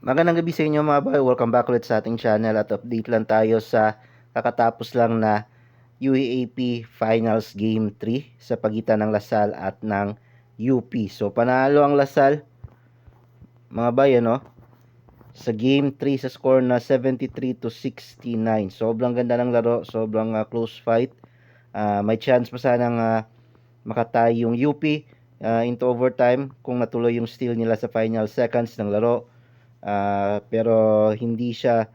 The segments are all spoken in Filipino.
Magandang gabi sa inyo mga boy. Welcome back ulit sa ating channel at update lang tayo sa kakatapos lang na UAAP Finals Game 3 sa pagitan ng Lasal at ng UP. So panalo ang Lasal mga boy ano sa Game 3 sa score na 73 to 69. Sobrang ganda ng laro, sobrang uh, close fight. Uh, may chance pa sanang uh, makatay yung UP uh, into overtime kung natuloy yung steal nila sa final seconds ng laro. Uh, pero hindi siya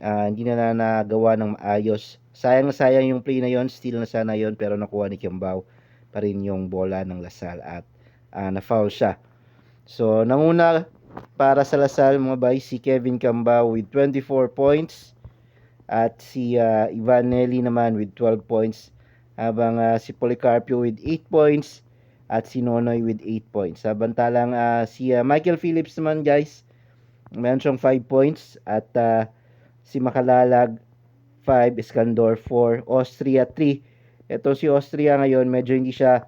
uh, hindi na nagawa ng maayos. Sayang sayang yung play na yon, steal na sana yon pero nakuha ni Kiambao pa rin yung bola ng Lasal at uh, na-foul siya. So nanguna para sa Lasal mga bay si Kevin Kiambao with 24 points at si uh, Ivan Nelly naman with 12 points habang uh, si Policarpio with 8 points at si Nonoy with 8 points. Samantalang uh, si uh, Michael Phillips naman guys meron siyang 5 points at uh, si Makalalag 5, Iskandor 4, Austria 3. Ito si Austria ngayon medyo hindi siya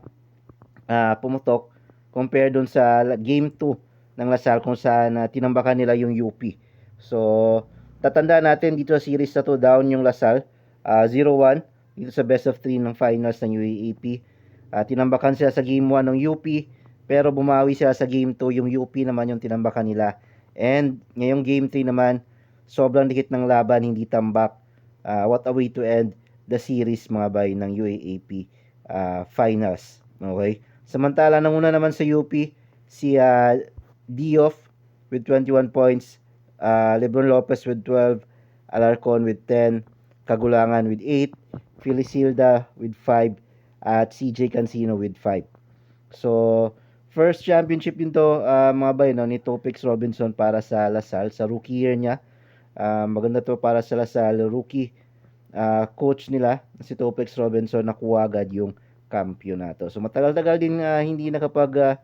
uh, pumutok compare dun sa game 2 ng Lasal kung saan uh, tinambakan nila yung UP. So tatanda natin dito sa series na to down yung Lasal uh, 0-1 dito sa best of 3 ng finals ng UAAP. Uh, tinambakan sila sa game 1 ng UP pero bumawi sila sa game 2 yung UP naman yung tinambakan nila And ngayong game 3 naman, sobrang dikit ng laban, hindi tambak. Uh, what a way to end the series mga bay ng UAAP uh, finals. Okay? Samantala, nanguna naman sa UP, si uh, Dioff with 21 points, uh, Lebron Lopez with 12, Alarcon with 10, Kagulangan with 8, Felisilda with 5, at CJ Cancino with 5. So, First championship din to uh, mga bay no, ni Topix Robinson para sa Lasal sa rookie year niya. Uh, maganda to para sa Lasal rookie uh, coach nila si Topix Robinson nakuha agad yung kampyonato. So matagal-tagal din uh, hindi nakapag uh,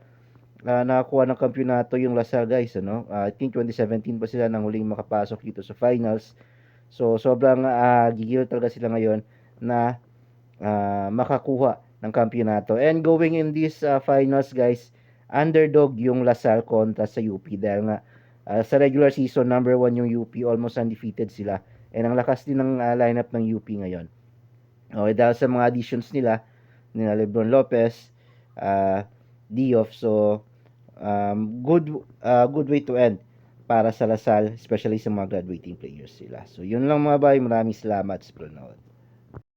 uh, nakakuha ng kampyonato yung Lasal guys ano. Uh, I think 2017 pa sila nang huling makapasok dito sa finals. So sobrang uh, gigil talaga sila ngayon na uh, makakuha ng kampyonato. And going in this uh, finals guys, underdog yung Lasal kontra sa UP dahil nga uh, sa regular season number 1 yung UP almost undefeated sila. And ang lakas din ng uh, lineup ng UP ngayon. Okay, dahil sa mga additions nila, nila Lebron Lopez, uh, Dioff, so um, good uh, good way to end para sa Lasal, especially sa mga graduating players sila. So, yun lang mga bay. Maraming salamat sa panonood.